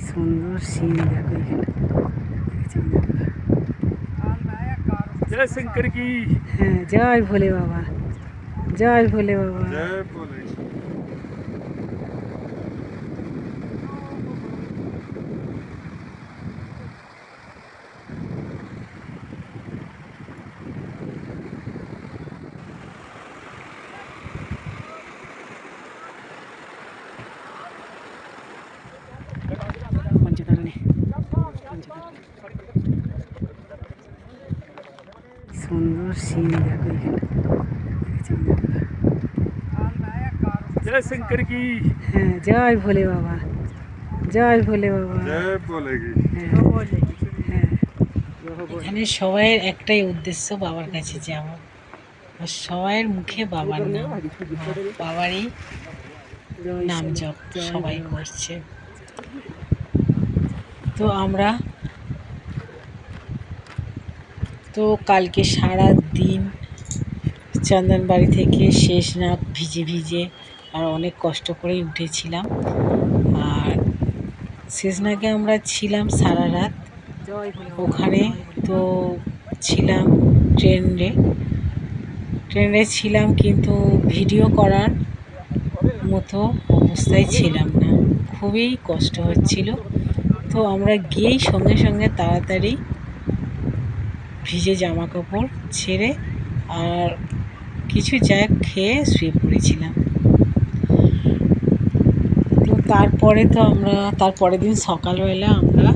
सुंदर सीन देखो जय शंकर की। हाँ, जय भोले बाबा। जय भोले बाबा। जय भोले। সুন্দর সিন দেখো জয় শঙ্কর কি? হ্যাঁ জয় ভোলে বাবা। জয় ভোলে বাবা। জয় ভোলে কি? হ্যাঁ, হ্যাঁ। এখানে সবাইয়ের একটাই উদ্দেশ্য বাবার কাছে যাওয়া আর সবাইয়ের মুখে বাবার নাম। বাবারই নাম জপ সবাই করছে। তো আমরা তো কালকে সারা দিন চন্দনবাড়ি থেকে শেষ না ভিজে ভিজে আর অনেক কষ্ট করেই উঠেছিলাম। আর শেষনাগে আমরা ছিলাম সারা রাত ওখানে। তো ছিলাম ট্রেনে। ট্রেনে ছিলাম কিন্তু ভিডিও করার মতো অবস্থায় ছিলাম না। খুবই কষ্ট হচ্ছিল। তো আমরা গিয়েই সঙ্গে সঙ্গে তাড়াতাড়ি ভিজে জামা কাপড় ছেড়ে আর কিছু জ্যাক খেয়ে শুয়ে পড়েছিলাম। তো তারপরে তো আমরা, তারপরের দিন সকালবেলা আমরা।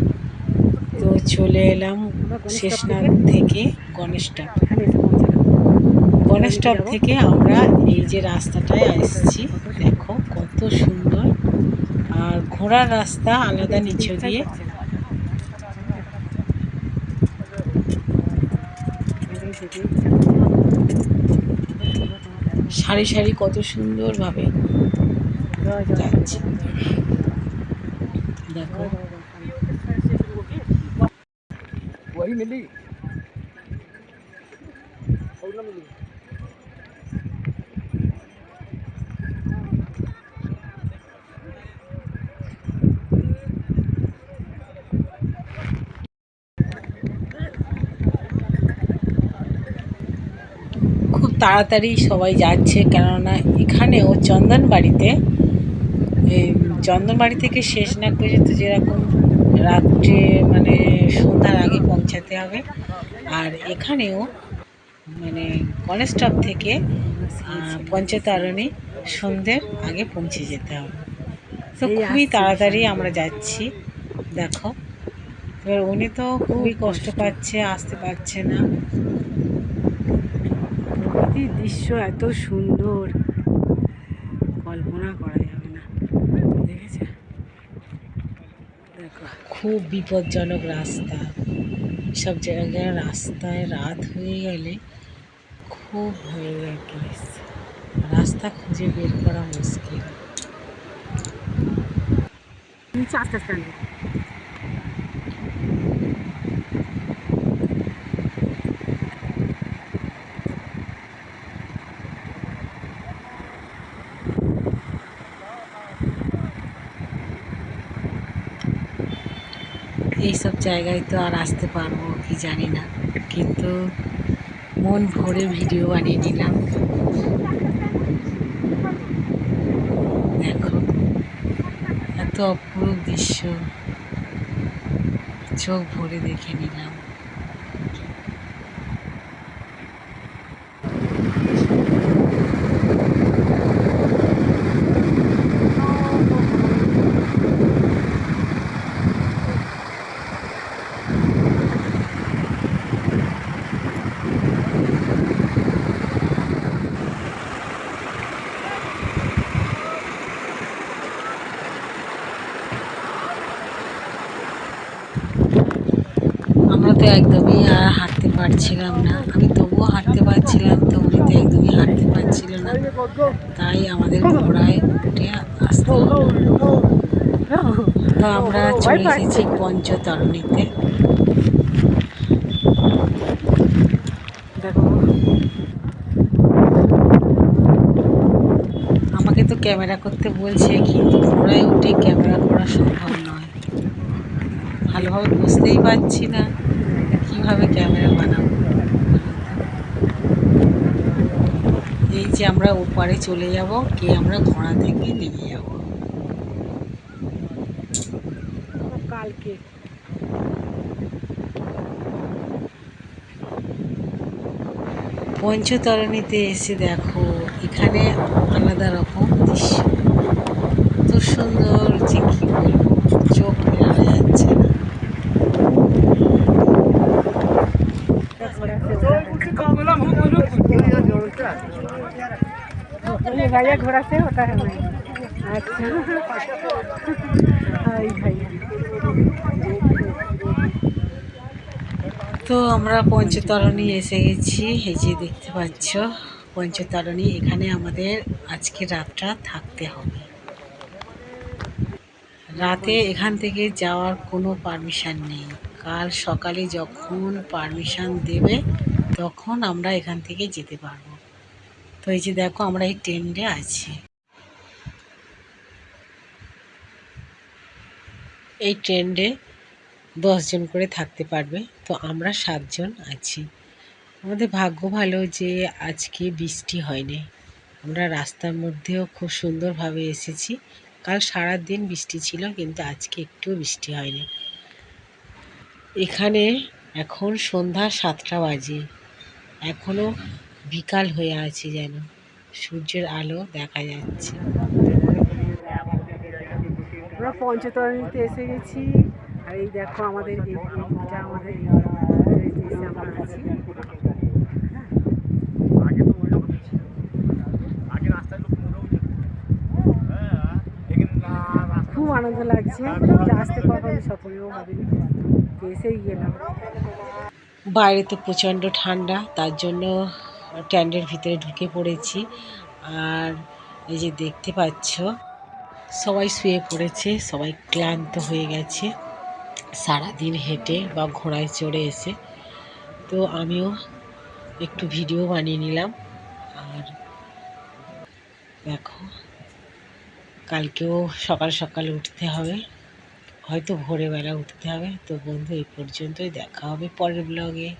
তো চলে এলাম শেষনাগ থেকে গণেশ টপ গণেশ টপ থেকে আমরা এই যে রাস্তাটায় আসছি দেখো কত সুন্দর। আর ঘোড়ার রাস্তা আলাদা নিচে দিয়ে। সারি সারি কত সুন্দরভাবে যাচ্ছে দেখো वही मिली খুব তাড়াতাড়ি সবাই যাচ্ছে কেননা এখানেও চন্দনবাড়িতে এই চন্দনবাড়ি থেকে শেষ না পর্যন্ত যেরকম রাত্রে মানে সন্ধ্যার আগে পৌঁছাতে হবে। আর এখানেও মানে গণেশ টপ থেকে পঞ্চতারণী সন্ধ্যের আগে পৌঁছে যেতে হবে। তো খুবই তাড়াতাড়ি আমরা যাচ্ছি দেখো। এবার উনি তো খুবই কষ্ট পাচ্ছে আসতে পারছে না। প্রকৃতির দৃশ্য এত সুন্দর। কল্পনা করা যাবে না। দেখেছে? দেখো। খুব বিপজ্জনক রাস্তা। সব জায়গায় রাস্তায় রাত হয়ে গেলে খুব ভয় গেলে রাস্তা খুঁজে বের করা মুশকিল। আস্তে আস্তে এইসব জায়গায় তো আর আসতে পারব কি জানি না। কিন্তু মন ভরে ভিডিও বানিয়ে নিলাম। দেখো, এত অপরূপ দৃশ্য। চোখ ভরে দেখে নিলাম আমরা তো একদমই আর হাঁটতে পারছিলাম না। আমি তবুও হাঁটতে পারছিলাম, তো উনি তো একদমই হাঁটতে পারছিল না। তাই আমাদের ঘোড়ায় উঠে আসতে তো আমরা চলে এসেছি পঞ্চতরণীতে। আমাকে তো ক্যামেরা করতে বলছে, কিন্তু ঘোড়ায় উঠে ক্যামেরা করা সম্ভব নয়। ভালোভাবে বুঝতেই পারছি না। কীভাবে ক্যামেরা বানাবো। এই যে আমরা ওপারে চলে যাব কে আমরা ঘোড়া থেকে নেমে যাব। কালকে। পঞ্চতরণীতে এসে দেখো এখানে আলাদা রকম দৃশ্য। এত সুন্দর যে কি বলব চোখ মেলানো যাচ্ছে না ये भैया घोड़ा से होता है मैं अच्छा हाय भैया তো আমরা পঞ্চতরণী এসে গেছি এই যে দেখতে পাচ্ছ পঞ্চতরণী এখানে আমাদের আজকে রাতটা থাকতে হবে রাতে এখান থেকে যাওয়ার কোনো পারমিশন নেই কাল সকালে যখন পারমিশন দেবে তখন আমরা এখান থেকে যেতে পারবো তো এই যে দেখো, আমরা এই টেন্টে আছি। এই ট্রেন্ডে দশজন করে থাকতে পারবে, তো আমরা সাতজন আছি। আমাদের ভাগ্য ভালো যে আজকে বৃষ্টি হয়নি। আমরা রাস্তার মধ্যেও খুব সুন্দরভাবে এসেছি। কাল সারা দিন বৃষ্টি ছিল, কিন্তু আজকে একটুও বৃষ্টি হয়নি। এখানে এখন সন্ধ্যা সাতটা বাজে। এখনও বিকাল হয়ে আছে যেন। সূর্যের আলো দেখা যাচ্ছে। আমরা পঞ্চতরণীতে এসে গেছি। আর এই দেখো আমাদের আমাদের খুব আনন্দ লাগছে। আসতে পারব আমি সকলেও এসেই গেলাম। বাইরে তো প্রচণ্ড ঠান্ডা তার জন্য ট্যান্ডের ভিতরে ঢুকে পড়েছি। আর এই যে দেখতে পাচ্ছ, সবাই শুয়ে পড়েছে, সবাই ক্লান্ত হয়ে গেছে। সারাদিন হেঁটে বা ঘোড়ায় চড়ে এসে। তো আমিও একটু ভিডিও বানিয়ে নিলাম। আর দেখো, কালকেও সকাল সকাল উঠতে হবে। হয়তো ভোরবেলা উঠতে হবে। তো বন্ধু, এই পর্যন্তই। দেখা হবে পরের ব্লগে